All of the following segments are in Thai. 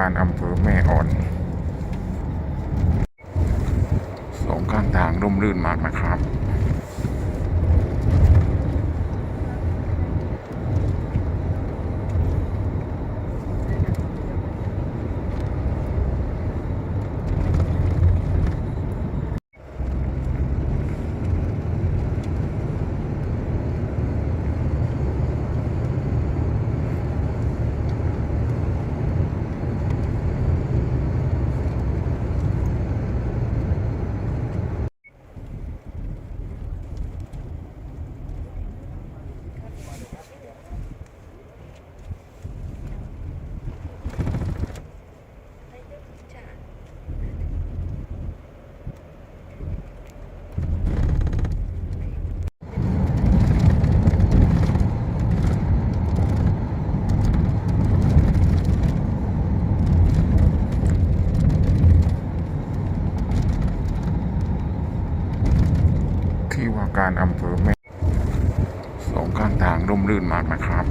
การอำเภอแม่อ่อน สองข้างทางร่มรื่นมากนะครับ ข้างทางร่มรื่นมากนะครับ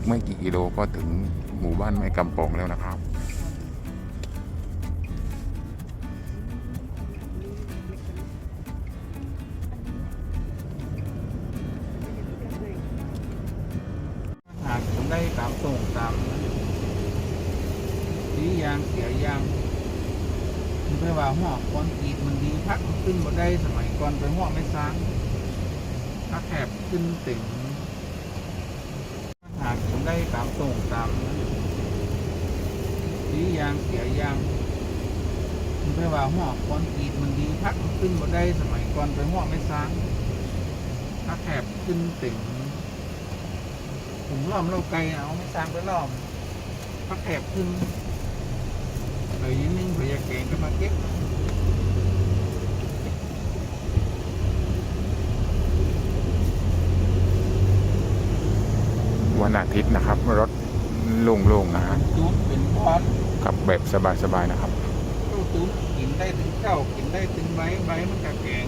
กไม่กี่กิโลก็ถึงหมู่บ้านแม่กำปองแล้วนะครับ หากผมได้ตามส่งตามดียางเสียยางมันไปว่าหัวคอนกรีตมันดีพักขึ้นบ่ได้สมัยก่อนไปหัวไม่สร้างถ้าแคบขึ้นติ่งหากผม ตามส่งตามดียางเสียยางมันไปว่าหัวคอนกรีตมันดีพักขึ้นบ่ได้สมัยก่อนไปหัวไม่สร้างถ้าแคบขึ้นติ่งผมล้อมเราไกลเอาไม่สร้างไปล้อมพักแถบขึ้นเลยนิดนึงเผื่อจะเก่งก็มาเก็บ วันอาทิตย์นะครับ รถโล่งๆนะฮะจูบเป็นบอลขับแบบสบายๆนะครับตู้จูบกินได้ถึงเจ้ากินได้ถึงใบใบมันกะแกง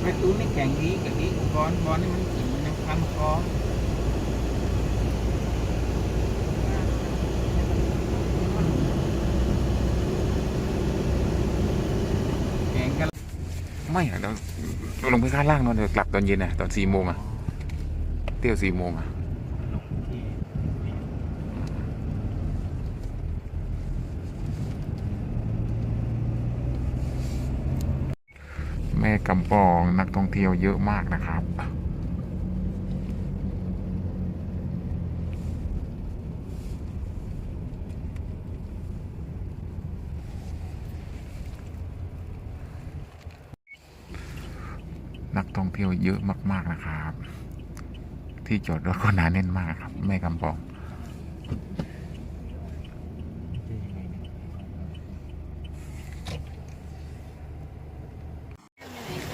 ใบตู้นี่แข็งดีกับดีบอลบอลนี่มันกินมันยังคันคอแกงกัน ไม่อะเราลงไปข้างล่างนอนเดี๋ยกลับตอนเย็นอะตอนสี่โมงอะเที่ยวสี่โมงอะแม่กำปองนักท่องเที่ยวเยอะมากนะครับ นักท่อง เที่ยวเยอะมาก ๆนะครับ ที่จอดรถก็หนาแน่นมากครับแม่กำปอง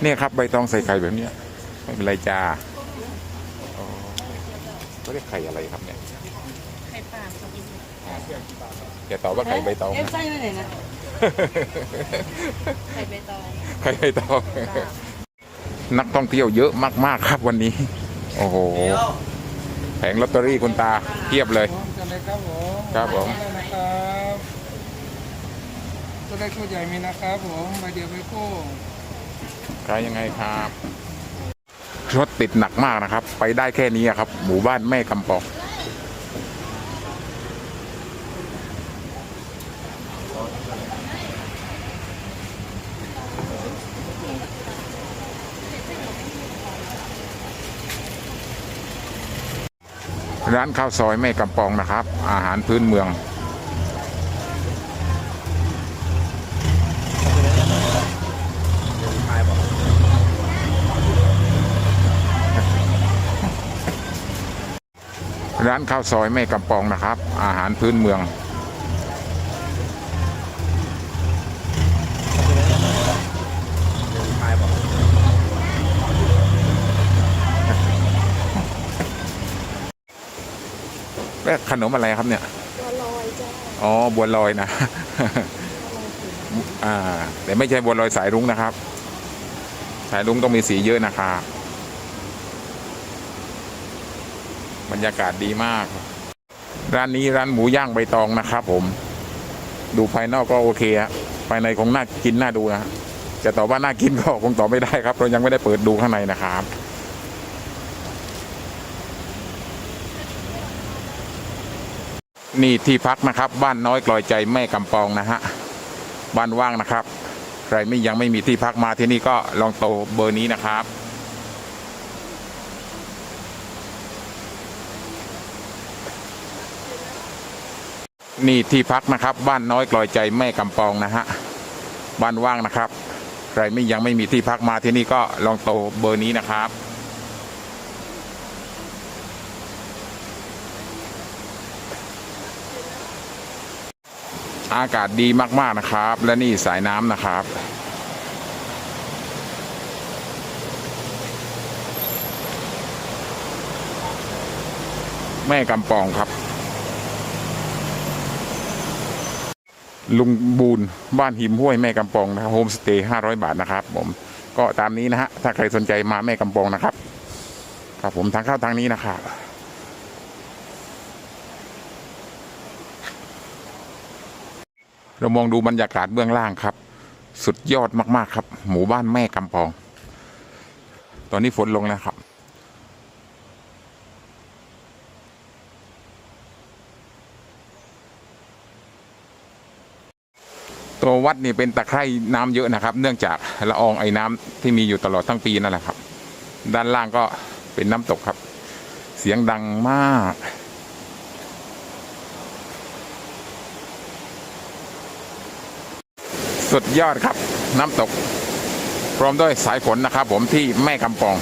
เนี่ยครับใบตองใส่ไข่แบบเนี้ยไม่เป็นไรจ้าอ๋อก็เรียกไข่อะไรครับเนี่ยไข่ปลาครับอย่าตอบว่าไข่ใบตองเอ็มนะไส้ไปไหนนะไข่ใบตองไข่ใบตอง นักท่องเที่ยวเยอะมาก ๆ ครับวันนี้ โอ้โห แผงลอตเตอรี่คุณตาเทียบเลยพร้อมกันเลยครับผมครับผมได้นะครับตัวได้คู่ใหญ่มีนะครับผมใบเดียวไปคู่ขายยังไงครับรถติดหนักมากนะครับ ไปได้แค่นี้อะครับ หมู่บ้านแม่กำปอง ร้านข้าวซอยแม่กำปองนะครับ อาหารพื้นเมือง ร้านข้าวซอยแม่กำปองนะครับ อาหารพื้นเมือง ขนมอะไรครับเนี่ยตัวลอยจ้าอ๋อ บัวลอยนะ อ่า แต่ไม่ใช่บัวลอยสายรุ้งนะครับ สายรุ้งต้องมีสีเยอะนะครับบรรยากาศดีมาก ร้านนี้ร้านหมูย่างใบตองนะครับผม ดูภายนอกก็โอเคฮะภายในคงน่ากินน่าดูนะจะตอบว่าน่ากินก็คงตอบไม่ได้ครับ เรายังไม่ได้เปิดดูข้างในนะครับ นี่ที่พักนะครับ บ้านน้อยกลอยใจแม่กำปองนะฮะบ้านว่างนะครับ ใครไม่ยังไม่มีที่พักมาที่นี่ก็ลองโตเบอร์นี้นะครับนี่ที่พักนะครับ บ้านน้อยกลอยใจแม่กำปองนะฮะบ้านว่างนะครับ ใครไม่ยังไม่มีที่พักมาที่นี่ก็ลองโตเบอร์นี้นะครับ อากาศดีมากๆนะครับ และนี่สายน้ำนะครับ แม่กำปองครับ ลุงบูนบ้านหิมห้วยแม่กำปองนะครับโฮมสเตย์ห้าร้อยบาทนะครับผมก็ตามนี้นะฮะถ้าใครสนใจมาแม่กำปองนะครับ ครับผมทางเข้าทางนี้นะครับ เรามองดูบรรยากาศเบื้องล่างครับ สุดยอดมากๆครับ หมู่บ้านแม่กำปอง ตอนนี้ฝนลงแล้วครับ ตัววัดนี่เป็นตะไคร่น้ำเยอะนะครับ เนื่องจากละอองไอ้น้ำที่มีอยู่ตลอดทั้งปีนั่นแหละครับ ด้านล่างก็เป็นน้ำตกครับ เสียงดังมาก สุดยอดครับ น้ำตก พร้อมด้วยสายฝนนะครับผมที่แม่กำปอง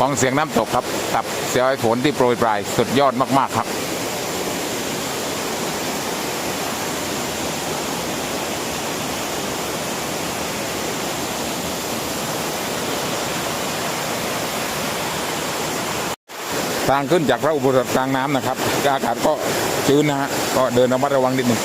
ฟังเสียงน้ำตกครับกับเสียงฝนที่โปรยปลาย สุดยอดมาก ๆ ครับ ทางขึ้นจากพระอุโบสถกลางน้ำนะครับอากาศก็ชื้นนะฮะก็เดินระมัดระวังนิดหนึ่ง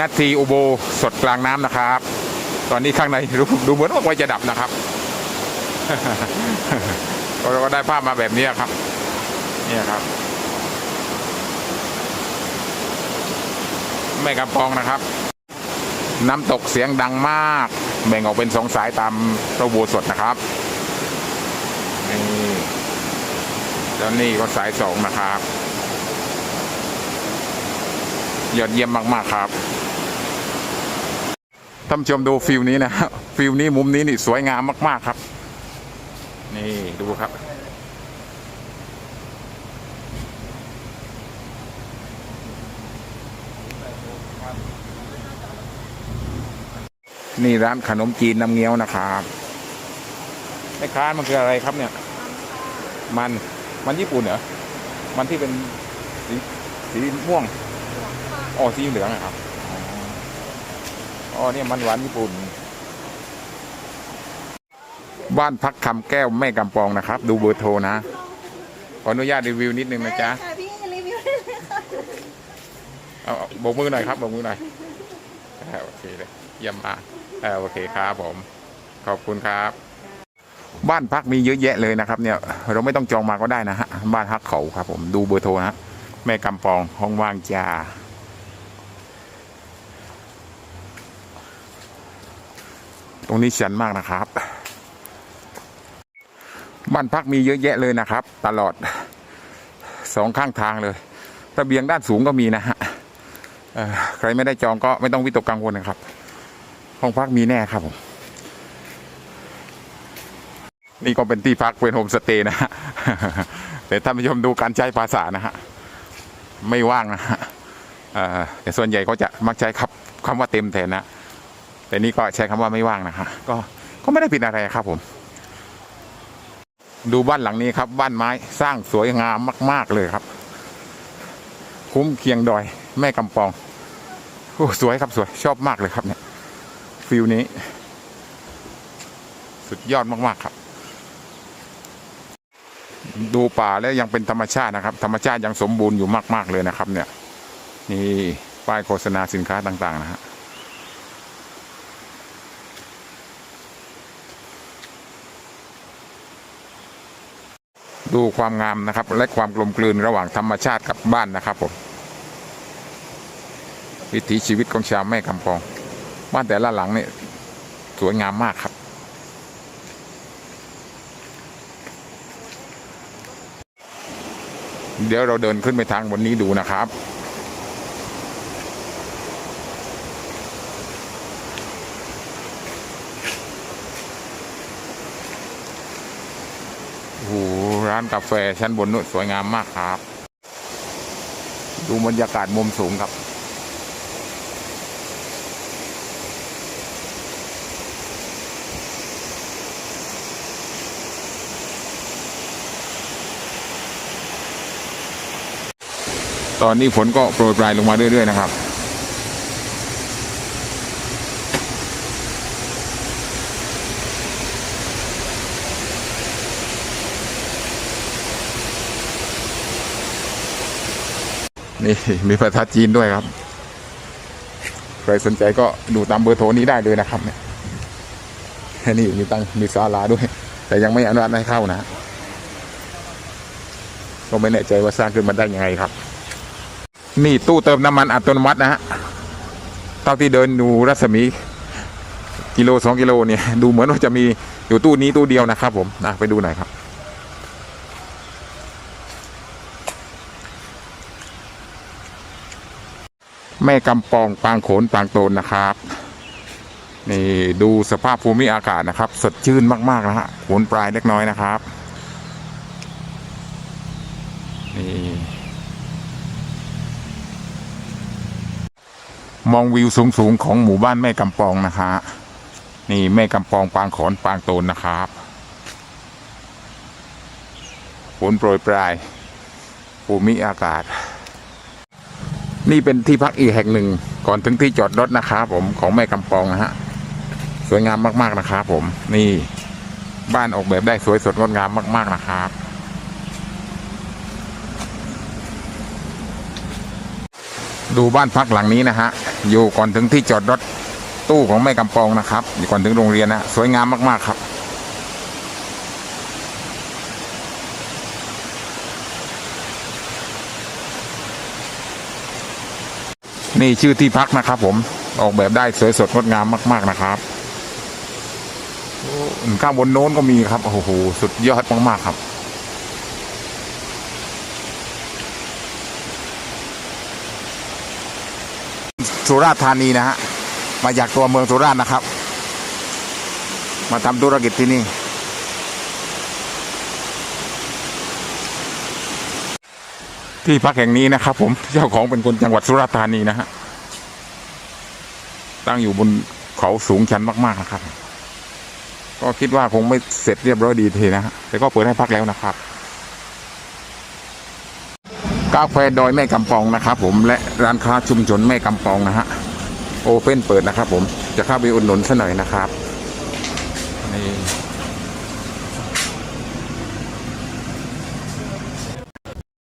นาทีอุโบสถกลางน้ำนะครับ ตอนนี้ข้างในดูดูเหมือนว่าไฟจะดับนะครับเราก็ได้ภาพมาแบบนี้ครับ เนี่ยครับ แม่กำปองนะครับ น้ำตกเสียงดังมาก แบ่งออกเป็นสองสายตามพระโบสถนะครับนี่แล้วนี่ก็สายสองนะครับ ยอดเยี่ยมมากๆครับท่านชมดูฟิลนี้นะฟิลนี้มุมนี้นี่สวยงามมาก ๆ ครับ นี่ดูครับ นี่ร้านขนมจีนน้ำเงี้ยวนะครับแม่ค้ามันคืออะไรครับเนี่ย มันมันญี่ปุ่นเหรอมันที่เป็นสีสีม่วงอ๋อสีเหลืองอะครับอ๋ออ๋อเนี่ยมันหวานญี่ปุ่น บ้านพักคำแก้วแม่กำปองนะครับ ดูเบอร์โทรนะ ขออนุญาตรีวิวนิดนึงนะจ๊ะค่ะพี่รีวิวได้เลยค่ะเอาเอาโบกมือหน่อยครับโบกมือหน่อยอ่าโอเคเลยเยี่ยมมาก อ่าโอเคครับผม ขอบคุณครับ บ้านพักมีเยอะแยะเลยนะครับ เนี่ย เราไม่ต้องจองมาก็ได้นะฮะบ้านพักเขาครับ ผมดูเบอร์โทรนะแม่กำปองห้องว่างจ้าตรงนี้ชันมากนะครับ บ้านพักมีเยอะแยะเลยนะครับ ตลอดสองข้างทางเลยระเบียงด้านสูงก็มีนะฮะใครไม่ได้จองก็ไม่ต้องวิตกกังวลนะครับ ห้องพักมีแน่ครับผมนี่ก็เป็นที่พักเป็นโฮมสเตย์นะฮะแต่ท่านผู้ชมดูการใช้ภาษานะฮะไม่ว่างนะฮะแต่ส่วนใหญ่เขาจะมักใช้คำคำว่าเต็มแทนนะแต่นี่ก็ใช้คำว่าไม่ว่างนะฮะก็ก็ไม่ได้ผิดอะไรครับผม ดูบ้านหลังนี้ครับ บ้านไม้สร้างสวยงามมาก ๆเลยครับ คุ้มเคียงดอย แม่กำปองโอ้สวยครับสวยชอบมากเลยครับเนี่ย ฟิลนี้ สุดยอดมาก ๆ ครับ ดูป่าแล้วยังเป็นธรรมชาตินะครับ ธรรมชาติยังสมบูรณ์อยู่มาก ๆ เลยนะครับ เนี่ย นี่ป้ายโฆษณาสินค้าต่าง ๆ นะฮะดูความงามนะครับ และความกลมกลืนระหว่างธรรมชาติกับบ้านนะครับผมวิถีชีวิตของชาวแม่กำปอง บ้านแต่ละหลังเนี่ยสวยงามมากครับเดี๋ยวเราเดินขึ้นไปทางบนนี้ดูนะครับ โอ้โหร้านกาแฟชั้นบนนู่นสวยงามมากครับ ดูบรรยากาศมุมสูงครับ ตอนนี้ฝนก็โปรยปลายลงมาเรื่อย ๆ นะครับ นี่มีภาษาจีนด้วยครับ ใครสนใจก็ดูตามเบอร์โทรนี้ได้เลยนะครับเนี่ยนี่มีตังมีศาลาด้วย แต่ยังไม่อนุญาตให้เข้านะก็ไม่แน่ใจว่าสร้างขึ้นมาได้ยังไงครับ นี่ตู้เติมน้ำมันอัตโนมัตินะฮะเท่าที่เดินดูรัศมีกิโลสองกิโลเนี่ยดูเหมือนว่าจะมีอยู่ตู้นี้ตู้เดียวนะครับ ผมนะไปดูหน่อยครับ แม่กำปองปางโขนปางโตนนะครับนี่ดูสภาพภูมิอากาศนะครับ สดชื่นมากๆนะฮะโขนปลายเล็กน้อยนะครับ มองวิวสูงๆของหมู่บ้านแม่กำปองนะคะ นี่แม่กำปองปางขอนปางโตนนะครับฝนโปรยปลายภูมิอากาศ นี่เป็นที่พักอีกแห่งหนึ่งก่อนถึงที่จอดรถนะครับผมของแม่กำปองนะฮะสวยงามมากๆนะครับผมนี่บ้านออกแบบได้สวยสดงดงามมาก ๆนะครับดูบ้านพักหลังนี้นะฮะ อยู่ก่อนถึงที่จอดรถตู้ของแม่กำปองนะครับ อยู่ก่อนถึงโรงเรียนนะสวยงามมาก ๆ ครับ นี่ชื่อที่พักนะครับผมออกแบบได้สวยสดงดงามมาก ๆนะครับข้างบนโน้นก็มีครับโอ้โหสุดยอดมาก ๆ ครับ สุราษฎร์ธานีนะฮะมาจากตัวเมืองสุราษฎร์นะครับ มาทำธุรกิจที่นี่ที่พักแห่งนี้นะครับ ผมเจ้าของเป็นคนจังหวัดสุราษฎร์ธานีนะฮะตั้งอยู่บนเขาสูงชันมาก ๆ นะครับ ก็คิดว่าคงไม่เสร็จเรียบร้อยดีทีนะฮะแต่ก็เปิดให้พักแล้วนะครับ กาแฟดอยแม่กำปองนะครับผมและร้านค้าชุมชนแม่กำปองนะฮะโอเพ่นเปิดนะครับผมจะเข้าไปอุดหนุนซะหน่อยนะครับ